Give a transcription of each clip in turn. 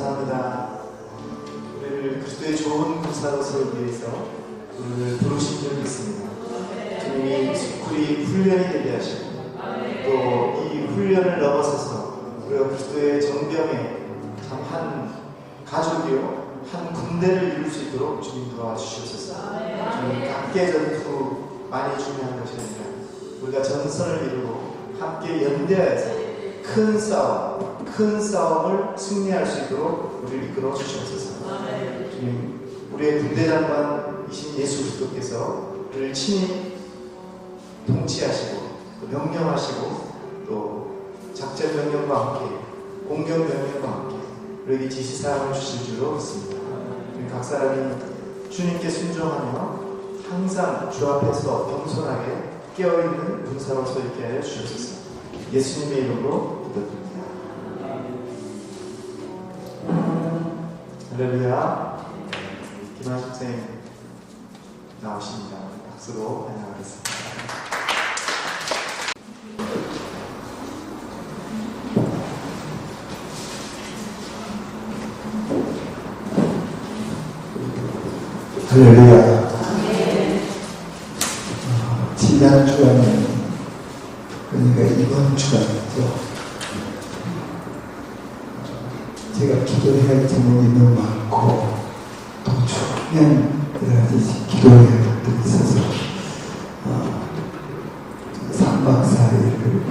감사합니다. 우리를 그리스도의 좋은 군사로 세우기 위해서 우리를 부르신 적이 있습니다. 주님이 우리 훈련이 되게 하시고 또 이 훈련을 넘어서서 우리가 그리스도의 정병에 참 한 가족이요 한 군대를 이룰 수 있도록 주님 도와주시옵소서. 주님 각계 전투 많이 중요한 것이 아니라 우리가 전선을 이루고 함께 연대해서 큰 싸움, 큰 싸움을 승리할 수 있도록 우리를 이끌어 주시옵소서. 주님, 우리의 군대장관이신 예수 그리스도께서 우리를 친히 통치하시고 또 명령하시고 또 작전 명령과 함께 공격 명령과 함께 우리에게 지시사항을 주실 줄로 믿습니다. 각 사람이 주님께 순종하며 항상 주 앞에서 겸손하게 깨어있는 군사로 서 있게 하여 주옵소서. 예수님의 이름으로 기도드립니다. 할렐루야. 김한 선생님 나오십니다. 박수로 환영하겠습니다. 할렐루야. 3박 4일을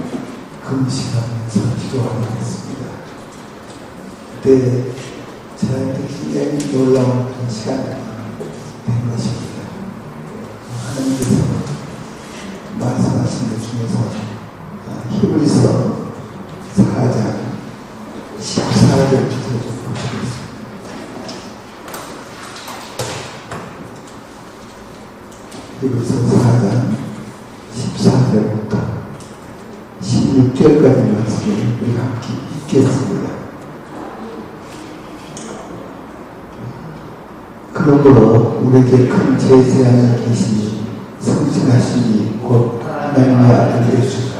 금식하면서 기도하고 있습니다. 그때 저한테 굉장히 놀라운 그런 시간이 된 것입니다. 하나님께서 말씀하신 것 중에서 아, 히브리서 4장 14절부터 좀 보시겠습니다. 히브리서 4장 14절부터 16 절까지 말씀을 우리가 함께 읽겠습니다. 그러므로 우리에게 큰 제재하는 계시니 성실하시니 곧 하나님의 아들 예수가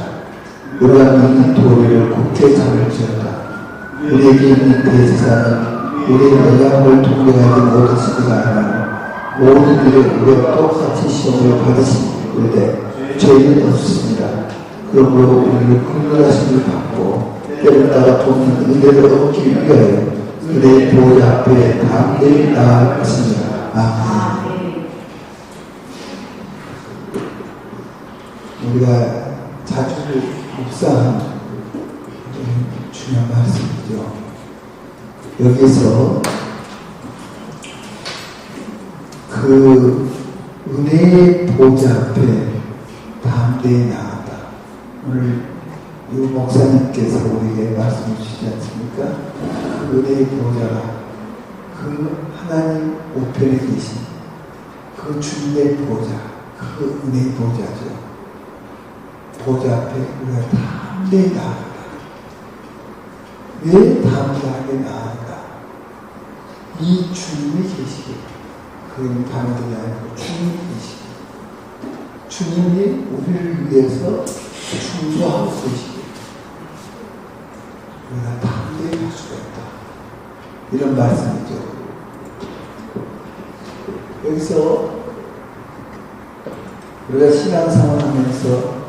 우리가 믿는 도리를 굳게 잡을지어다 우리에게 있는 대제사는 우리의 영향을 동경하지 못하시기가 아니라 모든 일에 우리가 똑같이 시험을 받으시는데 죄는 없습니다 그러므로 우리를 긍휼하심을 받고 때를 따라 돕는 은혜를 얻기 위하여 그의 보좌 앞에 담대히 나아갈 것입니다. 아멘. 우리가 자주 묵상한 중요한 말씀이죠. 여기서 그 은혜의 보좌 앞에 담대히 나아다. 오늘 유 목사님께서 우리에게 말씀해 주시지 않습니까? 그 은혜의 보좌가 그 하나님 우편에 계신 그 주님의 보좌, 그 은혜의 보좌죠. 보좌 앞에 우리가 담대히 나아간다. 왜 담대하게 나아간다? 이 주님이 계시기 그는 분이 아니고 주님이 계시기 주님이 우리를 위해서 충고하고 계시기 우리가 담대히 할 수가 있다. 이런 말씀이죠. 여기서 우리가 신앙생활 하면서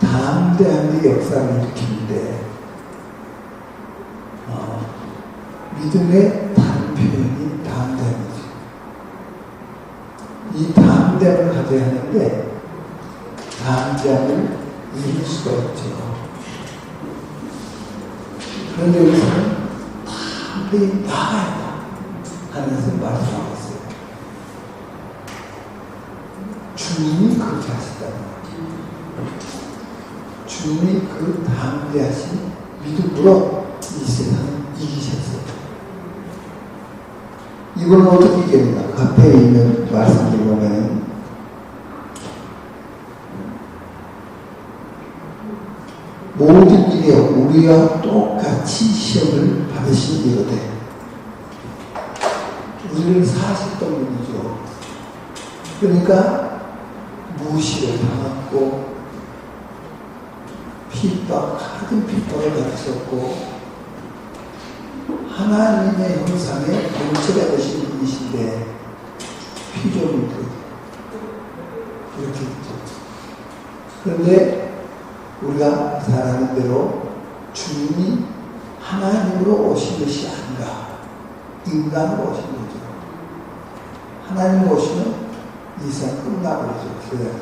담대함의 역사를 일으키는데 어, 믿음의 다른 표현이 담대함이죠. 이 담대함을 가져야 하는데 담대함을 이룰 수가 있죠. 그런데 담대히 나가야 한다 하면서 말씀하고 있어요. 주님이 그렇게 하셨다는 거죠. 주님이 그 담대하신 믿음으로 이 세상을 이기셨어요. 이걸 어떻게 이깁니까? 앞에 있는 말씀을 보면 모든 일에 우리와 똑같이 시험을 받으신 이로되 우리는 사실던 분이죠. 그러니까 무시를 당했고 핍박, 하든 핍박을 받으셨고 하나님의 형상의 본체가 되신 분이신데 피조물들 이렇게 있죠. 그런데 우리가 잘 아는 대로 주님이 하나님으로 오신 것이 아니라 인간으로 오신 거죠. 하나님 오시면 이상 끝나버리죠. 교회.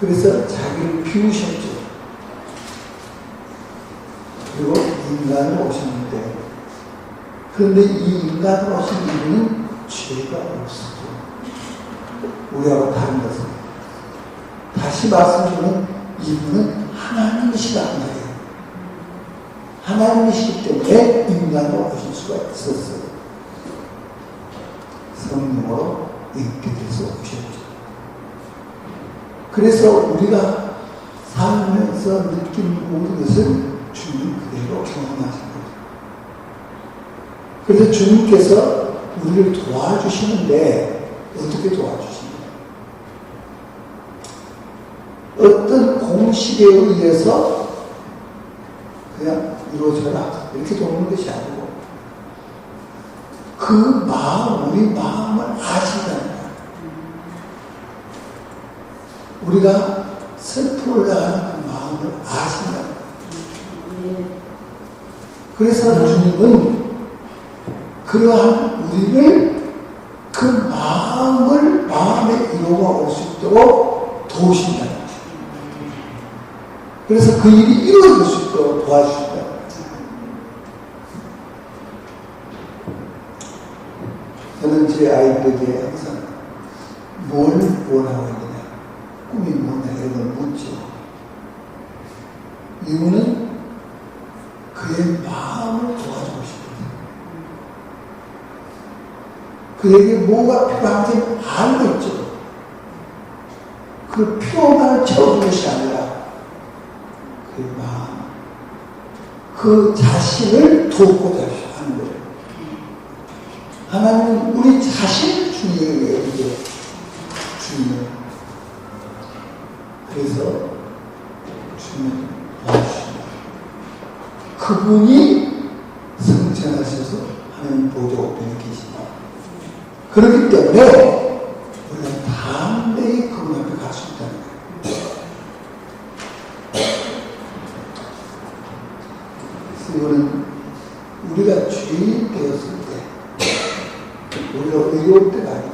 그래서 자기를 비우셨죠. 그리고 인간으로 오셨는데 그런데 이 인간으로 오신 이분은 죄가 없었죠. 우리하고 다른 것은 다시 말씀드리면 이분은 하나님이시란 말이에요. 하나님이시기 때문에 인간으로 오실 수가 있었어요. 성령으로 돼서 오셨죠. 그래서 우리가 살면서 느낀 모든 것을 주님 그대로 경험하신 거죠. 그래서 주님께서 우리를 도와주시는데 어떻게 도와주시냐? 어떤 공식에 의해서 그냥 이루어져라 이렇게 도는 것이 아니고 그 마음, 우리 마음을 아신다는 거야. 우리가 슬픔을 당하는 그 마음을 아신다는 거야. 그래서 주님은 그러한 우리를 그 마음을 마음에 이루어 올 수 있도록 도우신다는 거야. 그래서 그 일이 이루어질 수 있도록 도와주신다. 저는 제 아이들에게 항상 뭘 원하고 있느냐, 꿈이 뭐냐 이런 걸 묻죠. 이유는 그의 마음을 도와주고 싶거든요. 그에게 뭐가 필요한지 알고 있죠. 그 필요만을 채워주는 것이 아니라 그 마음, 그 자신을 돕고자 하는 거예요. 하나님은 우리 자신 주님을 이제 주님을 그래서 주님을 도와주십니다. 그분이 성천하셔서 하나님 보좌 우편에 계십니다. 그렇기 때문에 우리는 담대히 그분 앞에 갈 수 있다는 거예요. 그래서 이거는 우리가 죄인 되었을 때, 우리가 의로울 때가 아니고,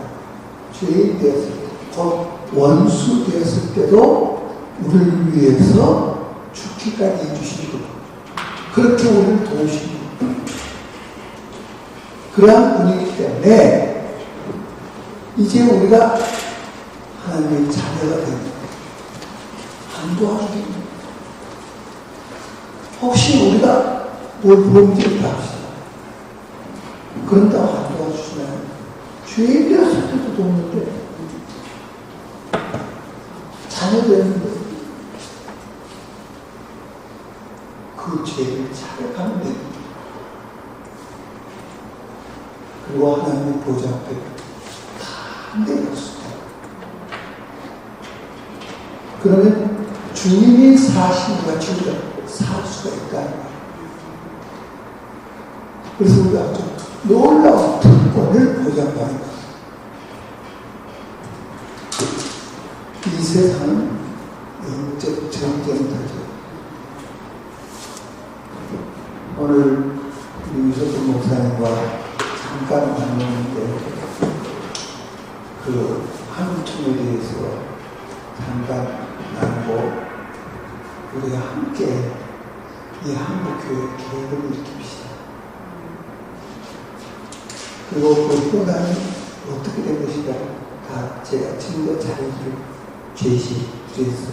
죄인 되었을 때, 곧 원수 되었을 때도 우리를 위해서 죽기까지 해주신 분. 그렇게 우리를 도우신 분. 그러한 분이기 때문에, 이제 우리가 하나님의 자녀가 됩니다. 안 도와주겠습니다. 혹시 우리가 뭘 범죄를 합시다. 그런다고 안 도와주시나요? 죄인 되었을 때도 돕는데, 자녀 되는데, 그 죄를 자백하면 됩니다. 그리고 하나님의 보좌 앞에 담대히 갈수 있다. 그러면 주님이 사신 것 같이 우리가 살 수가 거예요. 그래서 우리가 아주 놀라운 특권을 보장받는 거예요. 이 세상은 영적 전쟁터죠. 오늘 유석준 목사님과 잠깐 나누는데 그 한국춤에 대해서 잠깐 나누고 우리가 함께 이 한국교회 계획을 일으킵시다. 그리고 그 후단은 어떻게 된 것인가 다 제가 증거 자료를 제시드려서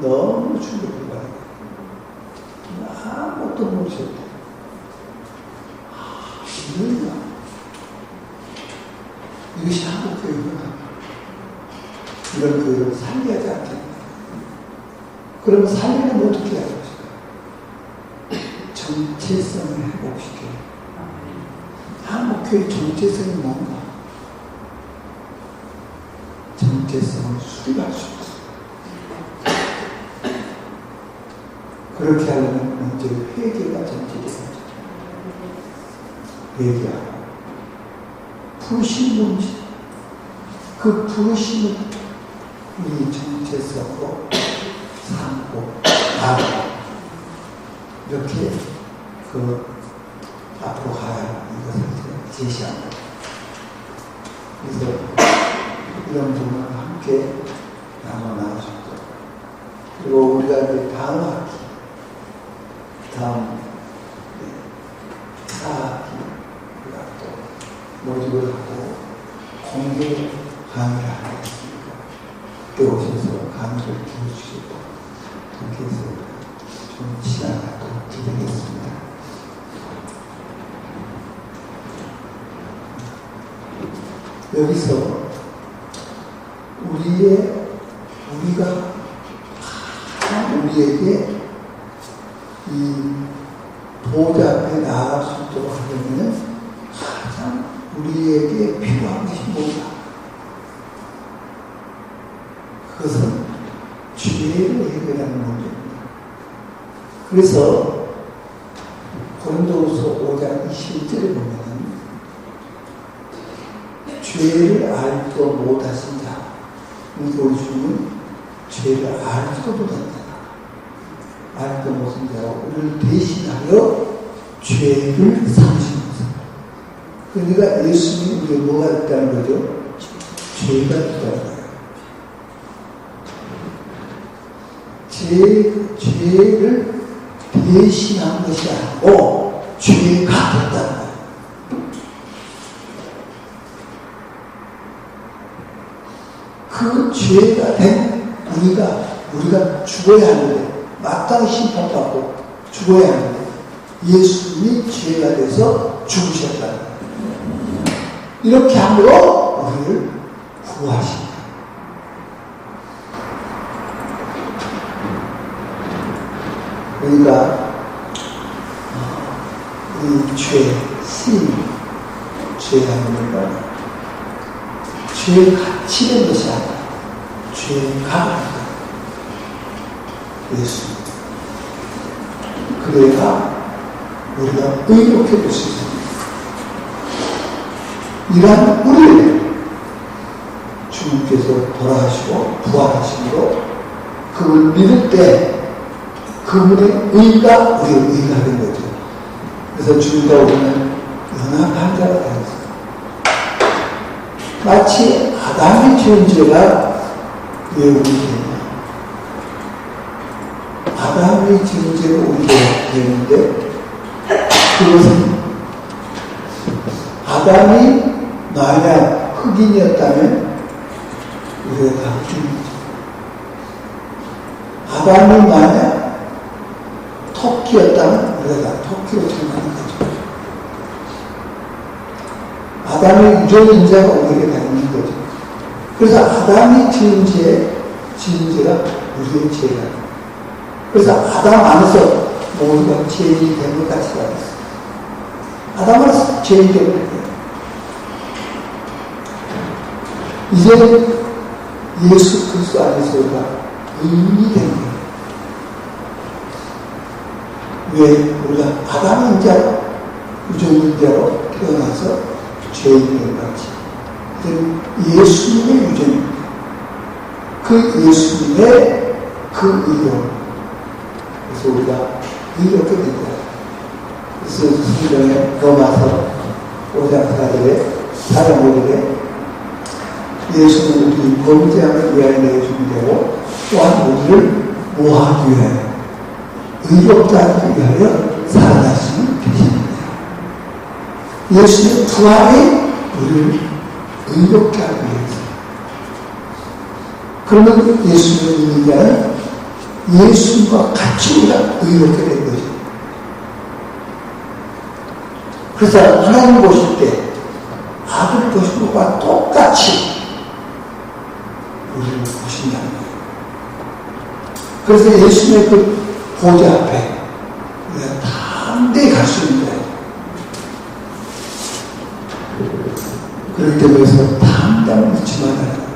너무 충격을 받아요. 아무것도 모르셨대. 아, 이런가? 이것이 한국교회구나. 이런 교회를 살려야지 않겠나. 그러면 살리면 어떻게 해야 것일까? 정체성을 회복시켜요. 한국교회 정체성이 뭔가? 정체성을 수립할 수 있어요. 그렇게 하려면 먼저 회개가 거죠. 얘기하고 부르심 그 부르심을 정체성으로 삼고 나고 이렇게 그 앞으로 가야 하는 이것을 제시합니다. 그래서 이런 부분을 함께 여기서 우리의 우리가 우리에게 이 보좌 앞에 나아갈 수 있도록 하려면 가장 우리에게 필요한 것이 뭐냐? 그것은 죄를 해결하는 문제입니다. 그래서 고린도후서 5장 21절에 보면은 죄를 알지도 못하신 자, 그러니까 우리 주님은 죄를 알지도 못한 자, 알지도 못한 자가 우리를 대신하여 죄를 삼으신 것입니다. 그러니까 예수님이 우리에 뭐가 있다는 거죠? 죄가 있다는 거예요. 죄, 죄를 대신한 것이 아니고 죄가 됐다는 거예요. 그 죄가 된 우리가 우리가 죽어야 하는데 마땅히 심판받고 죽어야 하는데 예수님이 죄가 돼서 죽으셨다는 거예요. 이렇게 함으로 우리를 구하십니다. 그러니까 어, 이 죄, sin, 죄라는 건 죄의 가치는 것이 아니라 죄가 예수. 그래야 우리가 의롭게 있습니다. 이러한 우리를 주님께서 돌아가시고 부활하심으로 그걸 믿을 때 그분의 의가 우리의 의가 된 거죠. 그래서 주님과 우리는 연합한 자가 되었습니다. 마치 아담의 존재가 왜 우리 되냐. 아담의 존재가 우리 되는데 그것은 아담이 만약 흑인이었다면 우리가 다 흑인이죠. 아담이 만약 토끼였다면 우리가 다 토끼로 태어나는 거죠. 아담의 유전 인자가 우리에게. 그래서 아담이 지은 죄, 지은 죄가 우리의 죄가. 그래서 아담 안에서 모두가 죄인이 된것 같이 알았어요. 아담 안에서 죄인이 된 거예요. 이제 예수 그리스도 안에서가 의인이 된 거예요. 왜 우리가 아담 인자로 유전 인자로 태어나서 죄인된 같이 예수님의 유전입니다. 그 예수님의 그 의로 그래서 우리가 이렇게 됩니다. 그래서 성경에 로마서 5장 4절에 사람 모르게 예수는 우리 범죄함을 위하여 내주는 되고 또한 우리를 모하기 위하여 의롭다 하기 위하여 살아나시는 계십니다. 예수의 부활이 우리를 의롭게 하기 위해서. 그러면 믿는 자는 예수님과 같이 우리가 의롭게 된 거죠. 그래서 하나님 보실 때 아들 보신 것과 똑같이 우리를 보신다는 거예요. 그래서 예수님의 그 보좌 앞에 우리가 담대히 갈 수 있는 그렇기 때문에 여기서 담담 묻지 말아요.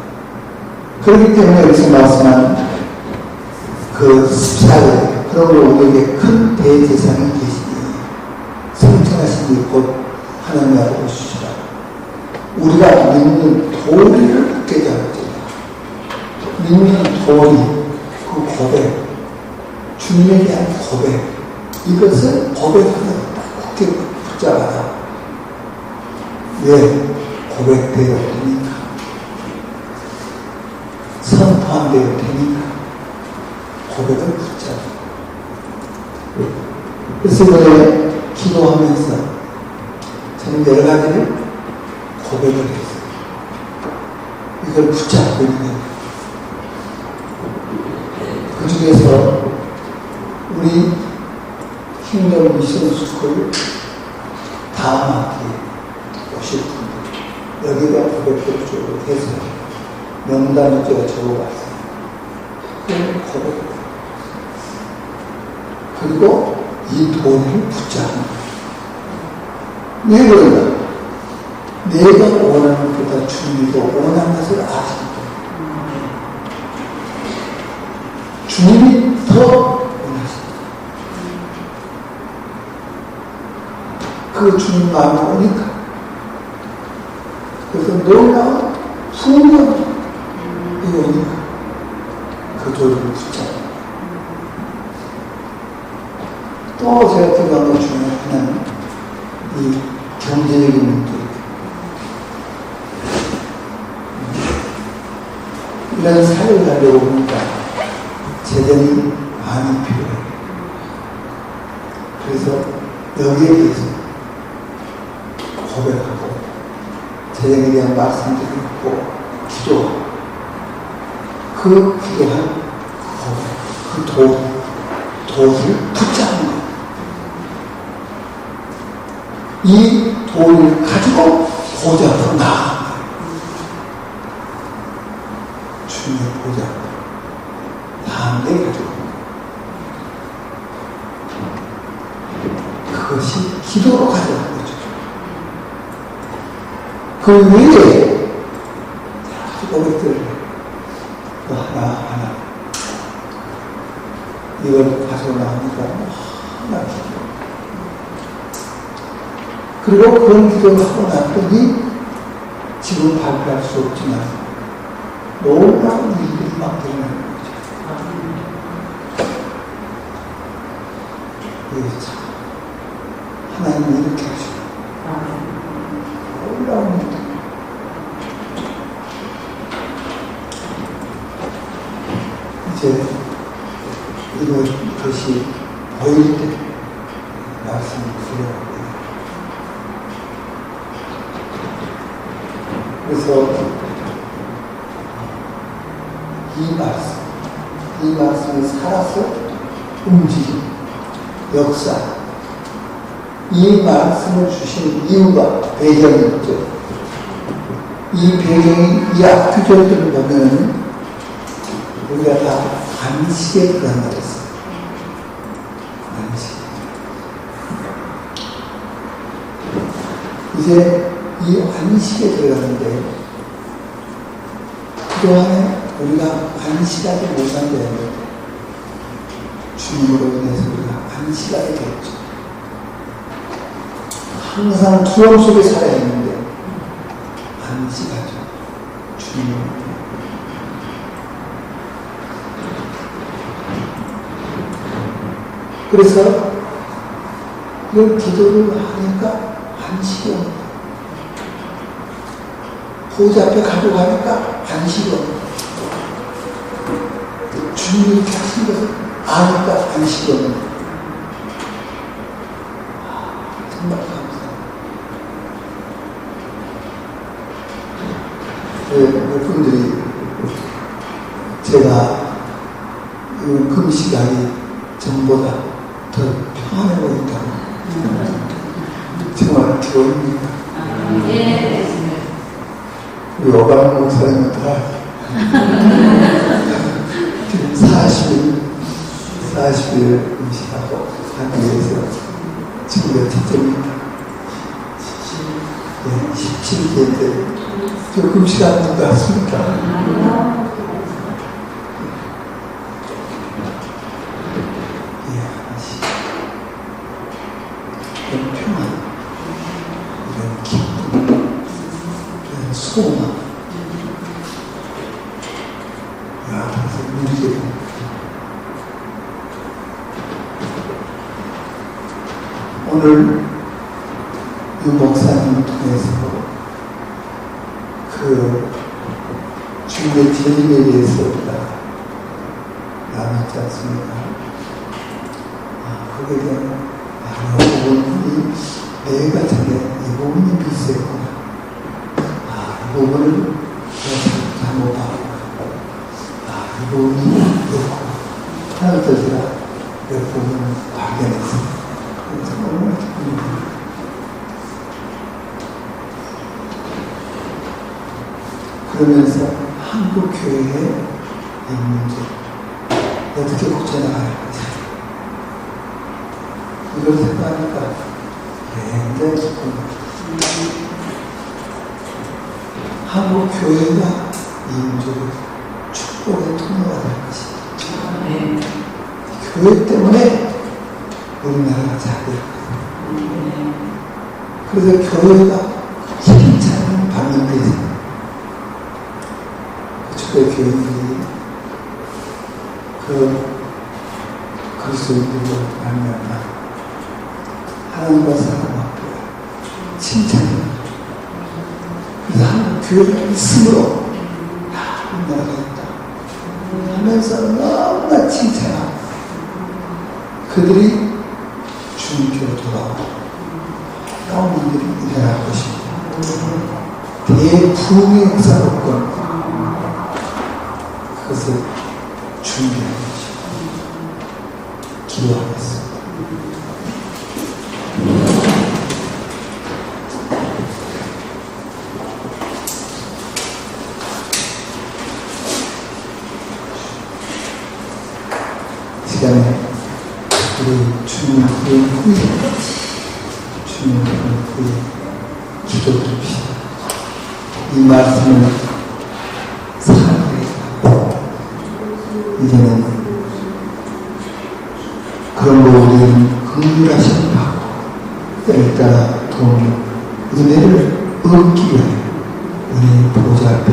그렇기 때문에 여기서 말씀한 그 습사에 그러므로 우리에게 큰 대제사장이 계시니 성천하신 이곧 하나님 오시라. 우리가 믿는 도리를 굳게 잡자. 믿는 도리, 그 고백, 주님에 대한 고백, 이것을 고백하는 굳게 붙잡아라. 왜 고백되어 되니까? 선포한되어 되니까 고백을 붙잡아. 그래서 이번에 기도하면서 저는 여러 가지를 고백을 했어요. 이걸 붙잡고 있는 거예요. 그 중에서 우리 킹덤 미션 스쿨 다음 학기에 오실 분들 여기가 고백을 쭉 해서 명단을 제가 적어봤어요. 그걸 고백을 그리고 이 도리를 붙잡는. 왜 그런가? 내가 원하는 것보다 주님이 더 원하는 것을 아시기 때문에 주님이 더 원하십니다. 그 주님 마음이 오니까 그래서 놀라운 풍경이 오니까 그 도리를 붙잡는 또 제가 들어간 것 중에 하나는 이 경제적인 문제. 이런 사회를 하려고 보니까 재정이 많이 필요해요. 그래서 여기에 대해서 고백하고 재정에 대한 말씀도 있고 기도하고 그 기도한 그 고백, 그 도, 도를 붙잡는 거예요. 이 돈을 가지고 보좌로 나아간 거예요. 주님의 보좌. 다음에 가지고. 그것이 기도로 가져간 거죠. 그 위에 고백들을 또 하나, 하나. 이걸 가지고 나오니까 하나 기도. 그리고 그런 기도를 하고 났더니 지금 발표할 수 없지만 놀라운 일들이 막 일어나는 거죠. 그래서 참. 하나님이 이렇게 하시고 놀라운 일들 이제 이런 것이 보일 때 말씀을 드려요. 그래서 이 말씀, 이 말씀이 살아서 움직임, 역사, 이 말씀을 주신 이유가 배경이 있죠. 이 배경이 이 앞구절들을 보면 우리가 다 안식에 들어간다 그랬어요. 안식. 이제 이 안식에 들어가는데 그동안에 우리가 안식하지 못한 데는 주님으로 인해서 우리가 안식하게 됐죠. 항상 두려움 속에 살아있는데 안식하죠. 주님으로 인해. 그래서 이 기도를 하니까 안식이 옵니다. 보좌 앞에 가져가니까 안식이 옵니다. 주님이 하신 것을 아니까 안식이 옵니다. 아, 정말 감사합니다. 네, 몇 분들이 제가 이 금시간이 야, 그래서 문제. 오늘 유 목사님을 통해서 그 주님의 재림에 대해서 그러면서 한국 교회의 이 문제 어떻게 고쳐나갈 것인가 이걸 생각하니까 굉장히 기쁩니다. 한국 교회가 이 문제를 축복의 통로가 될 것입니다. 교회 때문에 우리나라가 잘될 거예요. 그래서 교회가 교회가 있으므로 아, 우리나라가 있다 하면서 너무나 칭찬하고 그들이 주님께로 놀라운 일들이 일어날 것입니다. 대부흥의 역사가 올 돈 은혜를 얻기 위해 은혜의 보좌 앞에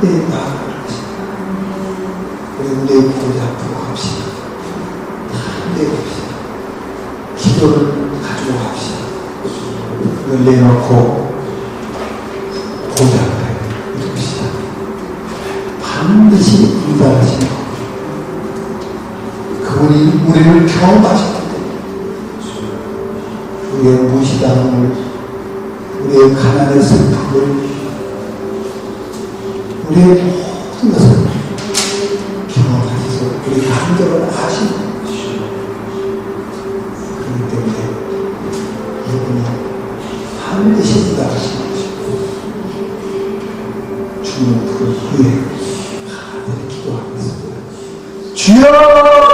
내 나아갈 것이다. 우리 은혜의 보좌 앞으로 갑시다. 내 갑시다. 기도를 가지고 갑시다. 그걸 내놓고 보좌 앞에 이룹시다. 반드시 응답하시는 것. 그분이 우리를 때문에 우리의 무시당함을 우리의 가난의 슬픔을 우리의 모든 것을 경험하셔서 우리 감정을 아시는 것이죠 그렇기 때문에 이분이 반드시 응답하시는 것이고 죽는 그 후에 가득히 기도하겠습니다 주여!